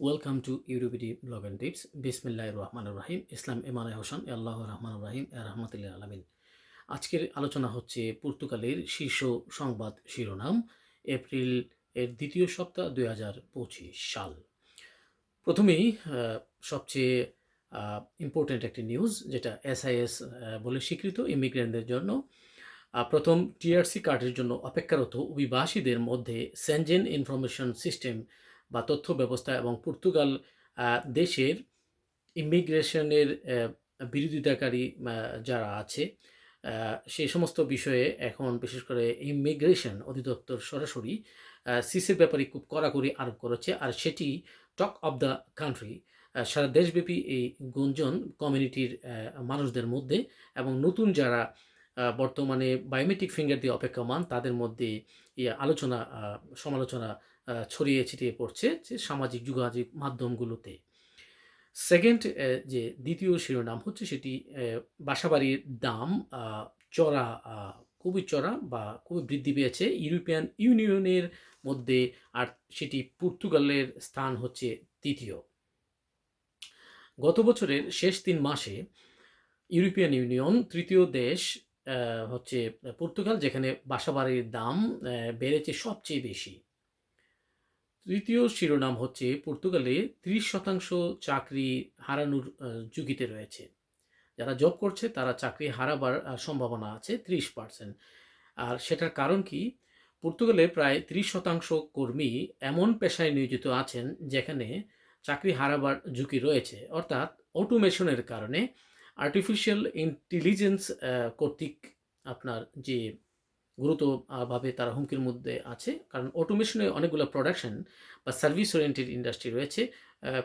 Welcome to Europedia blog and tips বিসমিল্লাহ রহমান রাহিম ইসলাম ইমান হোসেন আল্লাহ রহমান রাহিম রহমতুল্লাহ আলমিন আজকের আলোচনা হচ্ছে পর্তুগালের শীর্ষ সংবাদ শিরোনাম, এপ্রিল এর দ্বিতীয় সপ্তাহ দুই হাজার পঁচিশ সাল। প্রথমেই সবচেয়ে ইম্পর্ট্যান্ট একটি নিউজ যেটা এসআইএস বলে স্বীকৃত ইমিগ্রেন্টদের জন্য। প্রথম টিআরসি কার্ডের জন্য অপেক্ষারত অভিবাসীদের মধ্যে সেনজেন ইনফরমেশন সিস্টেম বা তথ্য ব্যবস্থা এবং পর্তুগাল দেশের ইমিগ্রেশনের বিরোধিতাকারী যারা আছে সেই সমস্ত বিষয়ে এখন বিশেষ করে ইমিগ্রেশন অধিদপ্তর সরাসরি সিসের ব্যাপারে খুব কড়াকড়ি আরোপ করেছে। আর সেটি টক অফ দ্য কান্ট্রি। সারা দেশব্যাপী এই গুঞ্জন কমিউনিটির মানুষদের মধ্যে এবং নতুন যারা বর্তমানে বায়োমেট্রিক ফিঙ্গার দিয়ে অপেক্ষমান, তাদের মধ্যে আলোচনা সমালোচনা ছড়িয়ে ছিটিয়ে পড়ছে যে সামাজিক যোগাযোগ মাধ্যমগুলোতে। সেকেন্ড যে দ্বিতীয় শিরোনাম হচ্ছে সেটি বাসাবাড়ির দাম চড়া খুবই চড়া বা খুবই বৃদ্ধি পেয়েছে। ইউরোপিয়ান ইউনিয়নের মধ্যে আর সেটি পর্তুগালের স্থান হচ্ছে তৃতীয়। গত বছরের শেষ তিন মাসে ইউরোপিয়ান ইউনিয়ন তৃতীয় দেশ হচ্ছে পর্তুগাল, যেখানে বাসাবাড়ির দাম বেড়েছে সবচেয়ে বেশি। তৃতীয় শিরোনাম হচ্ছে পর্তুগালে ত্রিশ শতাংশ চাকরি হারানোর ঝুঁকিতে রয়েছে। যারা জব করছে তারা চাকরি হারাবার সম্ভাবনা আছে ত্রিশ পার্সেন্ট। আর সেটার কারণ কি? পর্তুগালে প্রায় ত্রিশ শতাংশ কর্মী এমন পেশায় নিয়োজিত আছেন যেখানে চাকরি হারাবার ঝুঁকি রয়েছে। অর্থাৎ অটোমেশনের কারণে আর্টিফিশিয়াল ইন্টেলিজেন্স কর্তৃক আপনার যে গুরুতরভাবে তারা হুমকির মধ্যে আছে। কারণ অটোমেশনে অনেকগুলো প্রোডাকশন বা সার্ভিস ওরিয়েন্টেড ইন্ডাস্ট্রি রয়েছে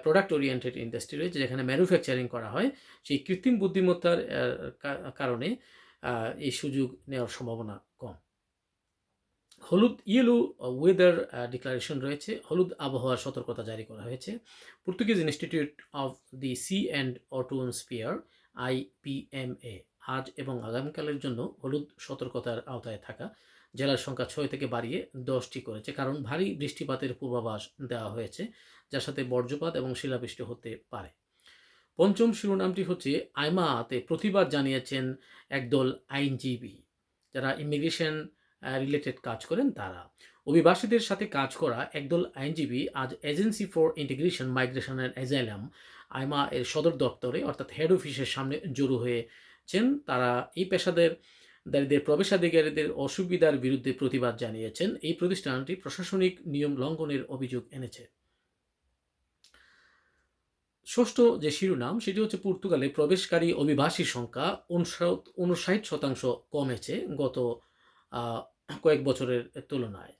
প্রোডাক্ট ওরিয়েন্টেড ইন্ডাস্ট্রি রয়েছে, যেখানে ম্যানুফ্যাকচারিং করা হয়। সেই কৃত্রিম বুদ্ধিমত্তার কারণে এই সুযোগ নেওয়ার সম্ভাবনা কম। হলুদ ইয়েলো ওয়েদার ডিক্লারেশন রয়েছে। হলুদ আবহাওয়ার সতর্কতা জারি করা হয়েছে। Portuguese institute of the sea and atmosphere IPMA আজ এবং আগামীকালের জন্য হলুদ সতর্কতার আওতায় থাকা জেলার সংখ্যা ছয় থেকে বাড়িয়ে দশটি করেছে, কারণ ভারী বৃষ্টিপাতের পূর্বাভাস দেওয়া হয়েছে, যার সাথে বর্জ্যপাত এবং শিলাবৃষ্টি হতে পারে। পঞ্চম শিরোনামটি হচ্ছে, আইমাতে প্রতিবাদ জানিয়েছেন একদল আইনজীবী। যারা ইমিগ্রেশন রিলেটেড কাজ করেন তারা। অভিবাসীদের সাথে কাজ করা একদল আইনজীবী আজ agency for integration migration and asylum AIMA এর সদর দপ্তরে, অর্থাৎ হেড অফিসের সামনে জড়ো হয়েছেন তারা এই পেশাদের দারিদের প্রবেশাধিকারীদের অসুবিধার বিরুদ্ধে প্রতিবাদ জানিয়েছেন। এই প্রতিষ্ঠানটি প্রশাসনিক নিয়ম লঙ্ঘনের অভিযোগ এনেছে। ষষ্ঠ যে শিরোনাম, সেটি হচ্ছে পর্তুগালে প্রবেশকারী অভিবাসীর সংখ্যা উনষাট শতাংশ কমেছে গত কয়েক বছরের তুলনায়।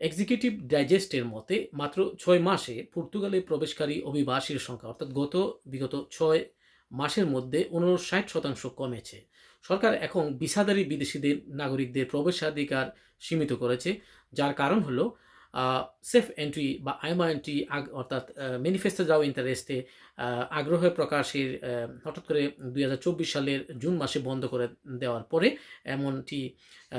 এক্সিকিউটিভ ডাইজেস্টের মতে, মাত্র ছয় মাসে পর্তুগালে প্রবেশকারী অভিবাসীর সংখ্যা, অর্থাৎ গত, বিগত ছয় মাসের মধ্যে উনষাট শতাংশ কমেছে। সরকার এখন বিসাদারী বিদেশিদের, নাগরিকদের প্রবেশাধিকার সীমিত করেছে, যার কারণ হলো সেফ এন্ট্রি বা আইমা এন্ট্রি অর্থাৎ ম্যানিফেস্টো যাও ইন্টারেস্টে আগ্রহ প্রকাশের হঠাৎ করে দুই হাজার চব্বিশ সালের জুন মাসে বন্ধ করে দেওয়ার পরে এমনটি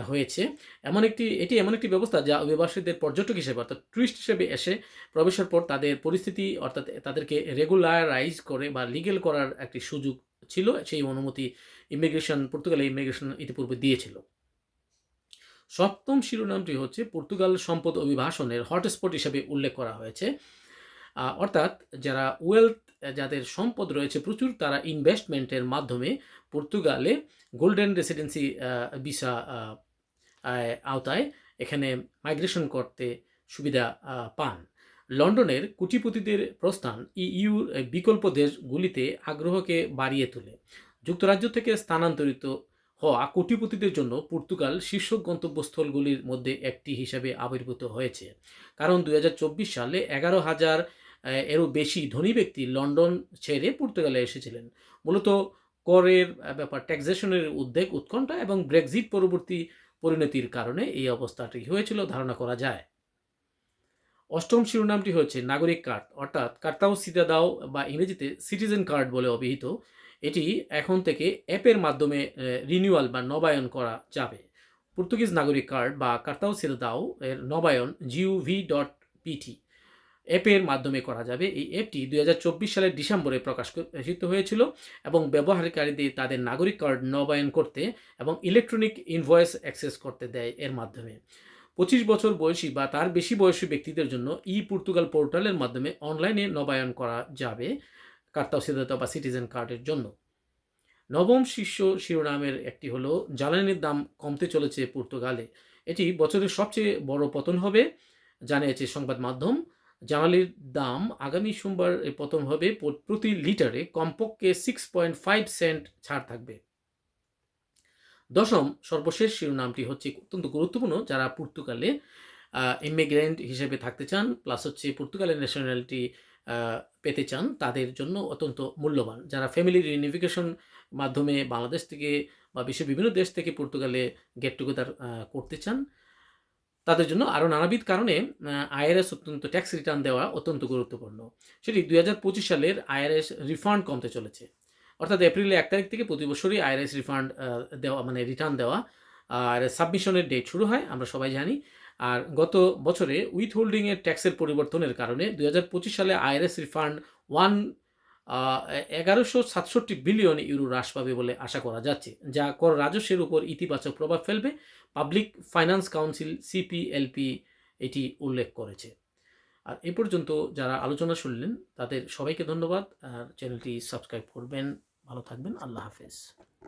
হয়েছে। এমন একটি, এটি এমন একটি ব্যবস্থা যা অভিবাসীদের পর্যটক হিসেবে, অর্থাৎ টুরিস্ট হিসেবে এসে প্রবেশের পর তাদের পরিস্থিতি, অর্থাৎ তাদেরকে রেগুলারাইজ করে বা লিগেল করার একটি সুযোগ ছিল, সেই অনুমতি ইমিগ্রেশন, পর্তুগালে ইমিগ্রেশন ইতিপূর্বে দিয়েছিল। সপ্তম শিরোনামটি হচ্ছে পর্তুগাল সম্পদ অভিবাসনের হটস্পট হিসেবে উল্লেখ করা হয়েছে। অর্থাৎ যারা ওয়েলথ, যাদের সম্পদ রয়েছে প্রচুর, তারা ইনভেস্টমেন্টের মাধ্যমে পর্তুগালে গোল্ডেন রেসিডেন্সি ভিসা আওতায় এখানে মাইগ্রেশন করতে সুবিধা পান। লন্ডনের কুটিপতিদের প্রস্থান ইইউর বিকল্প দেশগুলিতে আগ্রহকে বাড়িয়ে তোলে। যুক্তরাজ্য থেকে স্থানান্তরিত হওয়া কোটিপতিদের জন্য পর্তুগাল শীর্ষ গন্তব্যস্থলগুলির মধ্যে একটি হিসাবে আবির্ভূত হয়েছে। কারণ দুই হাজার চব্বিশ সালে এগারো হাজার এরও বেশি ধনী ব্যক্তি লন্ডন ছেড়ে পর্তুগালে এসেছিলেন। মূলত করের ব্যাপার ট্যাক্সেশনের উদ্বেগ, উৎকণ্ঠা এবং ব্রেক্সিট পরবর্তী পরিণতির কারণে এই অবস্থাটি হয়েছিল ধারণা করা যায়। অষ্টম শিরোনামটি হচ্ছে নাগরিক কার্ড, অর্থাৎ কার্তাও সিদাদাও বা ইংরেজিতে সিটিজেন কার্ড বলে অভিহিত। এটি এখন থেকে অ্যাপের মাধ্যমে রিনিউয়াল বা নবায়ন করা যাবে। পর্তুগিজ নাগরিক কার্ড বা কার্তাও সিদাদাও এর নবায়ন জিউভি ডট পিটি অ্যাপের মাধ্যমে করা যাবে। এই অ্যাপটি দুই হাজার চব্বিশ সালের ডিসেম্বরে প্রকাশিত হয়েছিল এবং ব্যবহারকারীদের, তাদের নাগরিক কার্ড নবায়ন করতে এবং ইলেকট্রনিক ইনভয়েস অ্যাক্সেস করতে দেয় এর মাধ্যমে। পঁচিশ বছর বয়সী বা তার বেশি বয়সী ব্যক্তিদের জন্য ই পর্তুগাল পোর্টালের মাধ্যমে অনলাইনে নবায়ন করা যাবে। কার্তা সিদ্ধতা বা সিটিজেন কার্ডের জন্য। নবম শীর্ষ শিরোনামের একটি হলো, জ্বালানির দাম কমতে চলেছে পর্তুগালে। এটি বছরের সবচেয়ে বড় পতন হবে, জানিয়েছে সংবাদ মাধ্যম। জ্বালানির দাম আগামী সোমবার পতন হবে প্রতি লিটারে কমপক্ষে সিক্স পয়েন্ট ফাইভ সেন্ট ছাড় থাকবে। দশম সর্বশেষ শিরোনামটি হচ্ছে অত্যন্ত গুরুত্বপূর্ণ, যারা পর্তুগালে ইমিগ্রেন্ট হিসেবে থাকতে চান প্লাস হচ্ছে পর্তুগালের ন্যাশনালিটি পেতে চান, তাদের জন্য অত্যন্ত মূল্যবান। যারা ফ্যামিলি রিউনিফিকেশন মাধ্যমে বাংলাদেশ থেকে বা বিশ্বের বিভিন্ন দেশ থেকে পর্তুগালে গেট টুগেদার করতে চান, তাদের জন্য আরও নানাবিধ কারণে আইআরএস অত্যন্ত ট্যাক্স রিটার্ন দেওয়া অত্যন্ত গুরুত্বপূর্ণ। সেটি দুই হাজার পঁচিশ সালের আইআরএস রিফান্ড কমতে চলেছে। অর্থাৎ এপ্রিলের এক তারিখ থেকে প্রতি বছরই আইআরএস রিফান্ড দেওয়া মানে রিটার্ন দেওয়া, আর সাবমিশনের ডেট শুরু হয়, আমরা সবাই জানি। আর গত বছরে উইথ হোল্ডিংয়ের ট্যাক্সের পরিবর্তনের কারণে দুই হাজার পঁচিশ সালে আইআরএস রিফান্ড ওয়ান এগারোশো সাতষট্টি বিলিয়ন ইউরো হ্রাস পাবে বলে আশা করা যাচ্ছে, যা কর রাজস্বের উপর ইতিবাচক প্রভাব ফেলবে, পাবলিক ফাইন্যান্স কাউন্সিল সিপিএলপি এটি উল্লেখ করেছে। আর এ পর্যন্ত যারা আলোচনা শুনলেন, তাদের সবাইকে ধন্যবাদ, আর চ্যানেলটি সাবস্ক্রাইব করবেন, ভালো থাকবেন, আল্লাহ হাফেজ।